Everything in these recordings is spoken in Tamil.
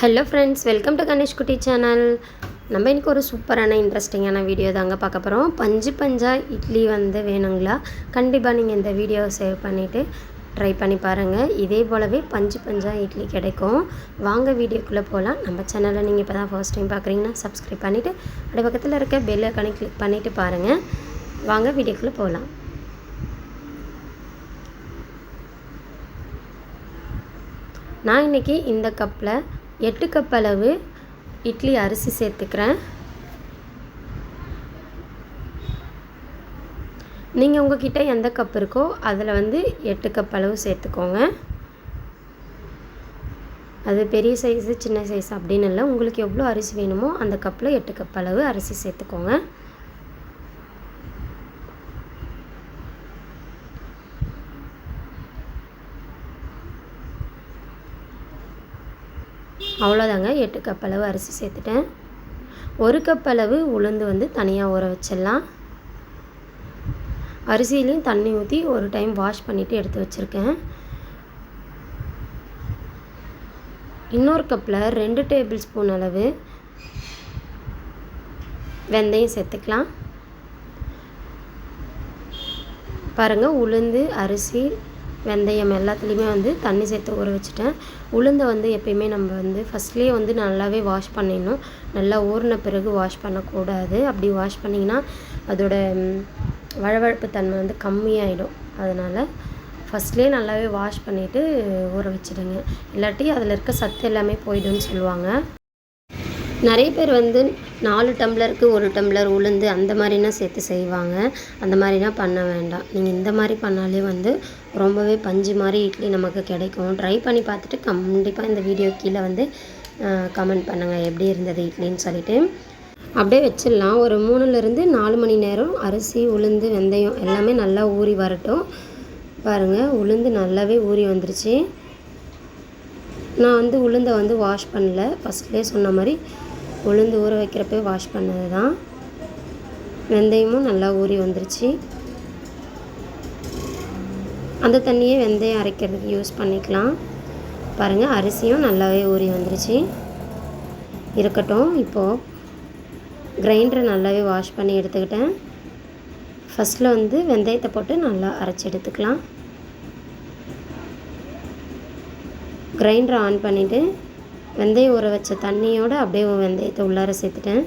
Hello friends welcome to Ganesh Kutti channel நம்ம இன்றைக்கி ஒரு சூப்பரான இன்ட்ரெஸ்டிங்கான வீடியோ தாங்க பார்க்க போகிறோம் பஞ்சு பஞ்சா இட்லி வந்து வேணுங்களா? கண்டிப்பாக நீங்கள் இந்த வீடியோவை சேவ் பண்ணிவிட்டு ட்ரை பண்ணி பாருங்கள் இதே போலவே பஞ்சு பஞ்சா இட்லி கிடைக்கும். வாங்க வீடியோக்குள்ளே போகலாம் நம்ம சேனலை நீங்கள் இப்போ தான் ஃபர்ஸ்ட் டைம் பார்க்குறீங்கன்னா சப்ஸ்கிரைப் பண்ணிவிட்டு அப்படி பக்கத்தில் இருக்க பெல் ஐக்கானை கிளிக் பண்ணிவிட்டு பாருங்கள் வாங்க வீடியோக்குள்ளே போகலாம் நான் இன்றைக்கி இந்த கப்பில் எட்டு கப் அளவு இட்லி அரிசி சேர்த்துக்கிறேன். நீங்கள் உங்ககிட்ட எந்த கப் இருக்கோ அதில் வந்து எட்டு கப் அளவு சேர்த்துக்கோங்க. அது பெரிய சைஸு சின்ன சைஸ் அப்படின்னு இல்லை. உங்களுக்கு எவ்வளோ அரிசி வேணுமோ அந்த கப்பில் எட்டு கப் அளவு அரிசி சேர்த்துக்கோங்க. அவ்வளோதாங்க. எட்டு கப் அளவு அரிசி சேர்த்துட்டேன். ஒரு கப் அளவு உளுந்து வந்து தனியாக ஊற வச்சிடலாம். அரிசியிலையும் தண்ணி ஊற்றி ஒரு டைம் வாஷ் பண்ணிவிட்டு எடுத்து வச்சுருக்கேன். இன்னொரு கப்பில் ரெண்டு டேபிள் ஸ்பூன் அளவு வெந்தயம் சேர்த்துக்கலாம். பாருங்கள் உளுந்து அரிசி வெந்தயம் எல்லாத்துலேயுமே வந்து தண்ணி சேர்த்து ஊற வச்சுட்டேன். உளுந்தை வந்து எப்பயுமே நம்ம வந்து ஃபஸ்ட்லேயே வந்து நல்லாவே வாஷ் பண்ணிடணும். நல்லா ஊறின பிறகு வாஷ் பண்ணக்கூடாது. அப்படி வாஷ் பண்ணிங்கன்னா அதோட வழவழப்பு தன்மை வந்து கம்மியாயிடும். அதனால் ஃபஸ்ட்லேயே நல்லாவே வாஷ் பண்ணிவிட்டு ஊற வச்சுடுங்க. இல்லாட்டி அதில் இருக்க சத்து எல்லாமே போயிடும்னு சொல்லுவாங்க. நிறைய பேர் வந்து நாலு டம்ளருக்கு ஒரு டம்ளர் உளுந்து அந்த மாதிரினா சேர்த்து செய்வாங்க. அந்த மாதிரினா பண்ண வேண்டாம். நீங்கள் இந்த மாதிரி பண்ணாலே வந்து ரொம்பவே பஞ்சு மாதிரி இட்லி நமக்கு கிடைக்கும். ட்ரை பண்ணி பார்த்துட்டு கண்டிப்பாக இந்த வீடியோ கீழே வந்து கமெண்ட் பண்ணுங்கள் எப்படி இருந்தது இட்லின்னு சொல்லிட்டு. அப்படியே வச்சிடலாம். ஒரு மூணுலேருந்து நாலு மணி நேரம் அரிசி உளுந்து வெந்தயம் எல்லாமே நல்லா ஊறி வரட்டும். பாருங்கள் உளுந்து நல்லாவே ஊறி வந்துருச்சு. நான் வந்து உளுந்தை வந்து வாஷ் பண்ணல. ஃபஸ்ட்லேயே சொன்ன மாதிரி உளுந்து ஊற வைக்கிறப்ப வாஷ் பண்ணது தான் வெந்தயமும் நல்லா ஊறி வந்துருச்சு. அந்த தண்ணியே வெந்தயம் அரைக்கிறதுக்கு யூஸ் பண்ணிக்கலாம். பாருங்கள் அரிசியும் நல்லாவே ஊறி வந்துருச்சு. இருக்கட்டும் இப்போது கிரைண்டரை நல்லாவே வாஷ் பண்ணி எடுத்துக்கிட்டேன். ஃபஸ்ட்டில் வந்து வெந்தயத்தை போட்டு நல்லா அரைச்சி எடுத்துக்கலாம். கிரைண்டரை ஆன் பண்ணிவிட்டு வெந்தயம் ஊற வச்ச தண்ணியோடு அப்படியே வெந்தயத்தை உள்ளார சேர்த்துட்டேன்.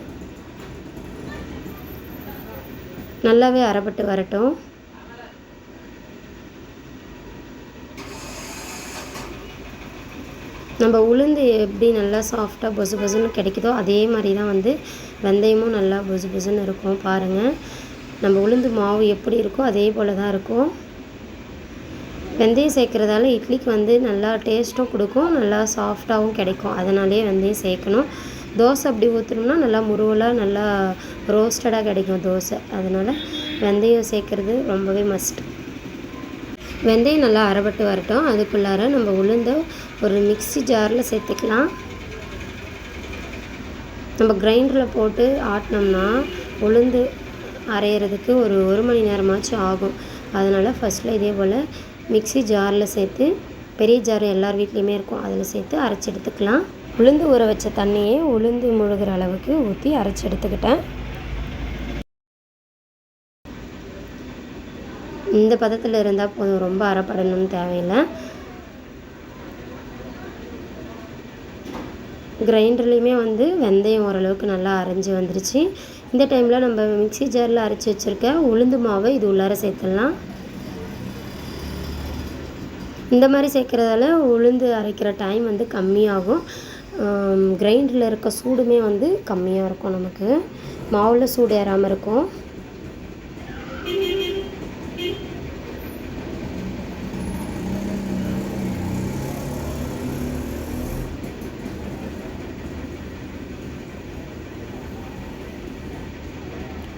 நல்லாவே அரைப்பட்டு வரட்டும். நம்ம உளுந்து எப்படி நல்லா சாஃப்டாக பொசு பொசுன்னு கிடைக்குதோ அதே மாதிரி தான் வந்து வெந்தயமும் நல்லா பொசு பொசுன்னு இருக்கும். பாருங்கள் நம்ம உளுந்து மாவு எப்படி இருக்கோ அதே போல் தான் இருக்கும். வெந்தயம் சேர்க்குறதால இட்லிக்கு வந்து நல்லா டேஸ்ட்டும் கொடுக்கும் நல்லா சாஃப்டாகவும் கிடைக்கும். அதனாலே வெந்தயம் சேர்க்கணும். தோசை அப்படி ஊற்றணும்னா நல்லா முருவலாக நல்லா ரோஸ்டடாக கிடைக்கும் தோசை. அதனால் வெந்தயம் சேர்க்குறது ரொம்பவே மஸ்ட் வெந்தயம் நல்லா அரைப்பட்டு வரட்டும். அதுக்குள்ளார நம்ம உளுந்த ஒரு மிக்சி ஜாரில் சேர்த்துக்கலாம். நம்ம கிரைண்டரில் போட்டு ஆட்டினோம்னா உளுந்து அரைகிறதுக்கு ஒரு ஒரு மணி நேரமாச்சும் ஆகும். அதனால் ஃபஸ்ட்டில் இதே போல் மிக்சி ஜாரில் சேர்த்து பெரிய ஜார் எல்லார் வீட்லேயுமே இருக்கும். அதில் சேர்த்து அரைச்சி எடுத்துக்கலாம். உளுந்து ஊற வச்ச தண்ணியே உளுந்து முழுகிற அளவுக்கு ஊற்றி அரைச்சி எடுத்துக்கிட்டேன். இந்த பதத்தில் இருந்தால் போதும். ரொம்ப அறப்படணும்னு தேவையில்லை. கிரைண்டர்லேயுமே வந்து வெந்தயம் ஓரளவுக்கு நல்லா அரைஞ்சி வந்துருச்சு. இந்த டைமில் நம்ம மிக்சி ஜாரில் அரைச்சி வச்சுருக்க உளுந்து மாவை இது உள்ளார சேர்த்துடலாம். இந்த மாதிரி சேர்க்குறதால உளுந்து அரைக்கிற டைம் வந்து கம்மியாகும். கிரைண்டரில் இருக்க சூடுமே வந்து கம்மியாக இருக்கும் நமக்கு. மாவில் சூடு ஏறாமல் இருக்கும்.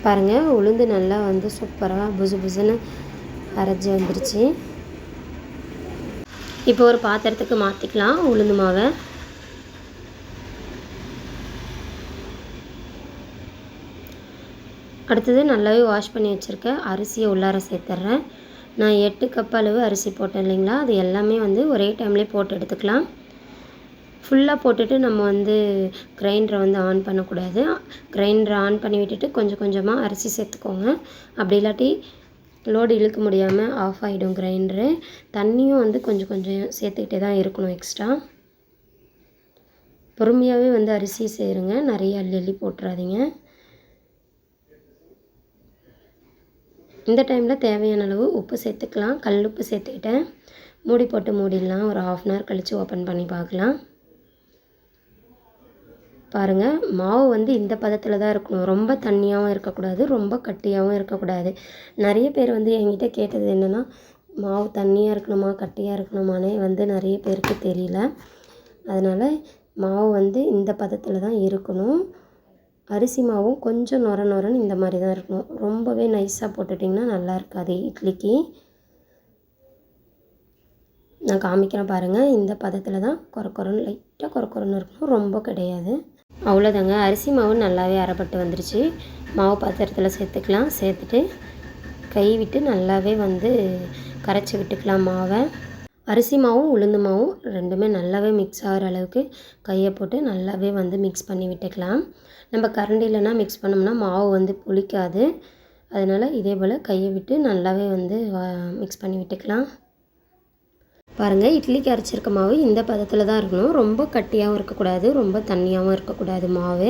பாருங்கள் உளுந்து நல்லா வந்து சூப்பராக புசு புசுன்னு அரைஞ்சி வந்துருச்சு. இப்போ ஒரு பாத்திரத்துக்கு மாற்றிக்கலாம் உளுந்து மாவை. அடுத்தது நல்லாவே வாஷ் பண்ணி வச்சுருக்க அரிசியை உள்ளார சேர்த்துட்றேன் நான் எட்டு கப் அளவு அரிசி போட்டேன் இல்லைங்களா அது எல்லாமே வந்து ஒரே டைம்லேயே போட்டு எடுத்துக்கலாம். ஃபுல்லாக போட்டுட்டு நம்ம வந்து கிரைண்டரை வந்து ஆன் பண்ணக்கூடாது. கிரைண்டரை ஆன் பண்ணி விட்டுட்டு கொஞ்சம் கொஞ்சமாக அரிசி சேர்த்துக்கோங்க. அப்படி இல்லாட்டி லோடு இழுக்க முடியாமல் ஆஃப் ஆகிடும் கிரைண்டரு தண்ணியும் வந்து கொஞ்சம் கொஞ்சம் சேர்த்துக்கிட்டே தான் இருக்கணும் எக்ஸ்ட்ரா பொறுமையாகவே வந்து அரிசி சேருங்க. நிறைய அள்ளி அள்ளி போட்டுறாதீங்க. இந்த டைமில் தேவையான அளவு உப்பு சேர்த்துக்கலாம். கல் உப்பு சேர்த்துக்கிட்டேன். மூடி போட்டு மூடிடலாம். ஒரு ஆஃப் அன் ஹவர் கழித்து ஓப்பன் பண்ணி பார்க்கலாம். பாருங்கள் மாவு வந்து இந்த பதத்தில் தான் இருக்கணும். ரொம்ப தண்ணியாகவும் இருக்கக்கூடாது ரொம்ப கட்டியாகவும் இருக்கக்கூடாது. நிறைய பேர் வந்து என்கிட்ட கேட்டது என்னென்னா மாவு தண்ணியாக இருக்கணுமா கட்டியாக இருக்கணுமானே வந்து நிறைய பேருக்கு தெரியல. அதனால் மாவு வந்து இந்த பதத்தில் தான் இருக்கணும். அரிசி மாவும் கொஞ்சம் நொர நொரன்னு இந்த மாதிரி தான் இருக்கணும். ரொம்பவே நைஸாக போட்டுட்டிங்கன்னா நல்லா இருக்காது இட்லிக்கு. நான் காமிக்கிறேன் பாருங்கள் இந்த பதத்தில் தான் குறை குறைன்னு லைட்டாக குறை குறைன்னு இருக்கணும் ரொம்ப கிடையாது. அவ்வளோதாங்க. அரிசி மாவு நல்லாவே அரைப்பட்டு வந்துருச்சு. மாவு பாத்திரத்தில் சேர்த்துக்கலாம். சேர்த்துட்டு கை விட்டு நல்லாவே வந்து கரைச்சி விட்டுக்கலாம் மாவை. அரிசி மாவும் உளுந்து மாவும் ரெண்டுமே நல்லாவே மிக்ஸ் ஆகிற அளவுக்கு கையை போட்டு நல்லாவே வந்து மிக்ஸ் பண்ணி விட்டுக்கலாம். நம்ம கரண்டி இல்லைனா மிக்ஸ் பண்ணோம்னா மாவு வந்து புளிக்காது. அதனால் இதே போல் கையை விட்டு நல்லாவே வந்து மிக்ஸ் பண்ணி விட்டுக்கலாம். பாருங்கள் இட்லிக்கு அரைச்சிருக்க மாவு இந்த பதத்தில் தான் இருக்கணும். ரொம்ப கட்டியாகவும் இருக்கக்கூடாது ரொம்ப தண்ணியாகவும் இருக்கக்கூடாது மாவு.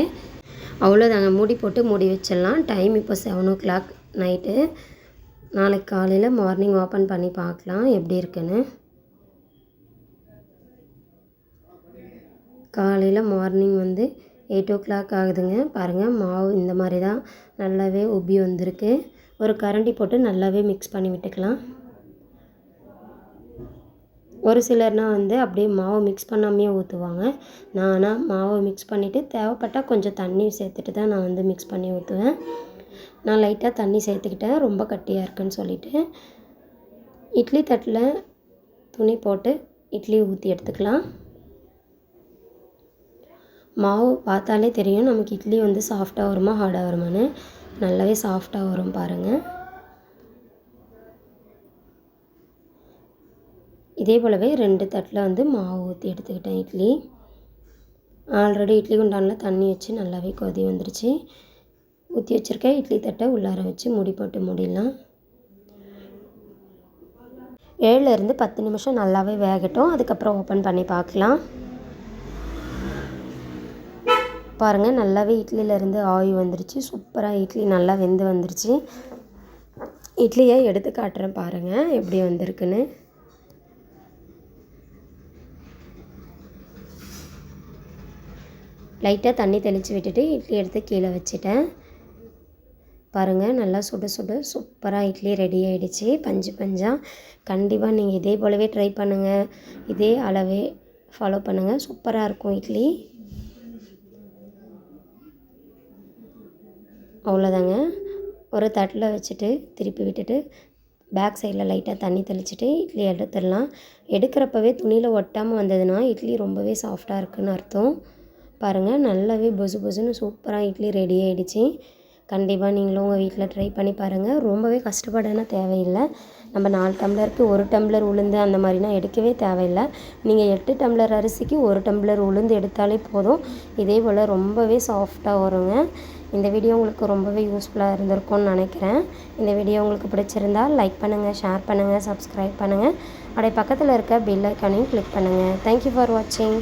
அவ்வளோதாங்க மூடி போட்டு மூடி வச்சிடலாம். டைம் இப்போ செவன் ஓ கிளாக் நைட்டு நாளைக்கு காலையில் மார்னிங் ஓப்பன் பண்ணி பார்க்கலாம். எப்படி இருக்குன்னு. காலையில் மார்னிங் வந்து எயிட் ஓ கிளாக் ஆகுதுங்க. பாருங்கள் மாவு இந்த மாதிரி தான் நல்லாவே உப்பி வந்திருக்கு. ஒரு கரண்டி போட்டு நல்லாவே மிக்ஸ் பண்ணி விட்டுக்கலாம். ஒரு சிலர்னால் வந்து அப்படியே மாவு மிக்ஸ் பண்ணாமையே ஊற்றுவாங்க நான் ஆனால் மாவை மிக்ஸ் பண்ணிவிட்டு தேவைப்பட்டால் கொஞ்சம் தண்ணி சேர்த்துட்டு தான் நான் வந்து மிக்ஸ் பண்ணி ஊற்றுவேன் நான் லைட்டாக தண்ணி சேர்த்துக்கிட்டேன். ரொம்ப கட்டியாக இருக்குன்னு சொல்லிவிட்டு இட்லி தட்டில் துணி போட்டு இட்லி ஊற்றி எடுத்துக்கலாம். மாவு பார்த்தாலே தெரியும். நமக்கு இட்லி வந்து சாஃப்டாக வருமா ஹார்டாக வருமான்னு. நல்லாவே சாஃப்டாக வரும் பாருங்கள் இதே போலவே ரெண்டு தட்டில் வந்து மாவு ஊற்றி எடுத்துக்கிட்டேன் இட்லி. ஆல்ரெடி இட்லி குண்டானில் தண்ணி வச்சு நல்லாவே கொதி வந்துருச்சு. ஊற்றி வச்சுருக்கேன் இட்லி தட்டை உள்ளார வச்சு முடி போட்டு மூடிடலாம். ஏழுலேருந்து பத்து நிமிஷம் நல்லாவே வேகட்டும். அதுக்கப்புறம் ஓப்பன் பண்ணி பார்க்கலாம். பாருங்கள் நல்லாவே இட்லியிலேருந்து ஆயு வந்துருச்சு. சூப்பராக இட்லி நல்லா வெந்து வந்துருச்சு. இட்லியை எடுத்து காட்டுறேன் பாருங்கள் எப்படி வந்திருக்குன்னு. லைட்டாக தண்ணி தெளித்து விட்டுட்டு இட்லி எடுத்து கீழே வச்சுட்டேன். பாருங்கள் நல்லா சுட சுட சூப்பராக இட்லி ரெடி ஆகிடுச்சு பஞ்சு பஞ்சாக கண்டிப்பாக நீங்கள் இதே போலவே ட்ரை பண்ணுங்கள் இதே அளவே ஃபாலோ பண்ணுங்கள் சூப்பராக இருக்கும் இட்லி. அவ்வளோதாங்க ஒரு தட்டில் வச்சுட்டு திருப்பி விட்டுட்டு பேக் சைடில் லைட்டாக தண்ணி தெளிச்சுட்டு இட்லி எடுத்துடலாம். எடுக்கிறப்பவே துணியில் ஒட்டாமல் வந்ததுன்னா இட்லி ரொம்பவே சாஃப்டாக இருக்குதுன்னு அர்த்தம். பாருங்கள் நல்லாவே பொசு பொசுன்னு சூப்பராக இட்லி ரெடி ஆகிடுச்சு கண்டிப்பாக நீங்களும் உங்கள் வீட்டில் ட்ரை பண்ணி பாருங்கள் ரொம்பவே கஷ்டப்படனா தேவையில்லை. நம்ம நாலு டம்ளருக்கு ஒரு டம்ளர் உளுந்து அந்த மாதிரினா எடுக்கவே தேவையில்லை. நீங்கள் எட்டு டம்ளர் அரிசிக்கு ஒரு டம்ளர் உளுந்து எடுத்தாலே போதும். இதே போல் ரொம்பவே சாஃப்டாக வருங்க. இந்த வீடியோ உங்களுக்கு ரொம்பவே யூஸ்ஃபுல்லாக இருந்திருக்கும்னு நினைக்கிறேன். இந்த வீடியோ உங்களுக்கு பிடிச்சிருந்தால் லைக் பண்ணுங்கள் ஷேர் பண்ணுங்கள் சப்ஸ்கிரைப் பண்ணுங்கள் அப்படியே பக்கத்தில் இருக்க பெல் ஐக்கானையும் கிளிக் பண்ணுங்கள் தேங்க்யூ ஃபார் வாட்சிங்